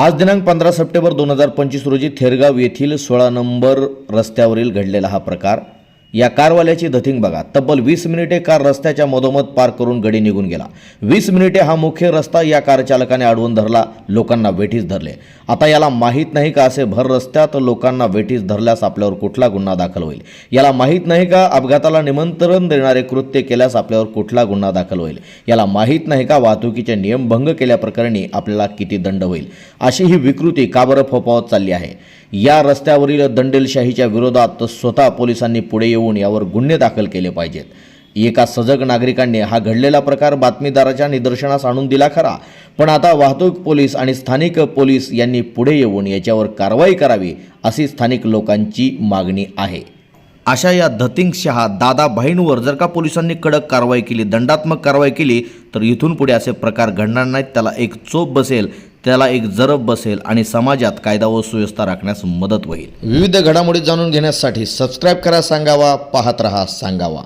आज दिनांक पंधरा सप्टेंबर दोन हजार पंचवीस रोजी थेरगाव येथील सोळा नंबर रस्त्यावरील घडलेला हा प्रकार. या कारवाल्याची धथिंग बघा. तब्बल वीस मिनिटे कार रस्त्याच्या मधोमध पार करून गडी निघून गेला. वीस मिनिटे हा मुख्य रस्ता या कार चालकाने अडवून धरला लोकांना वेठीस धरले. आता याला माहीत नाही का असे भर रस्त्यात लोकांना वेठीस धरल्यास आपल्यावर कुठला गुन्हा दाखल होईल? याला माहीत नाही का अपघाताला निमंत्रण देणारे कृत्य केल्यास आपल्यावर कुठला गुन्हा दाखल होईल? याला माहीत नाही का वाहतुकीचे नियमभंग केल्याप्रकरणी आपल्याला किती दंड होईल? अशी ही विकृती का बरं फोपावत चालली आहे? या रस्त्यावरील दंडेलशाहीच्या विरोधात स्वतः पोलिसांनी पुढे येऊन यावर गुन्हे दाखल केले पाहिजेत. एका सजग नागरिकांनी हा घडलेला प्रकार बातमीदाराच्या निदर्शनास आणून दिला खरा. पण आता वाहतूक पोलीस आणि स्थानिक पोलीस यांनी पुढे येऊन याच्यावर कारवाई करावी अशी स्थानिक लोकांची मागणी आहे. अशा या धतिंग शहा दादा भाईंवर जर का पोलिसांनी कडक कारवाई केली दंडात्मक कारवाई केली तर इथून पुढे असे प्रकार घडणार नाहीत. त्याला एक चोप बसेल त्याला एक जरब बसेल आणि समाजात कायदा व सुव्यवस्था राखण्यास मदत होईल. विविध घडामोडी जाणून घेण्यासाठी सबस्क्राईब करा सांगावा पाहत रहा सांगावा.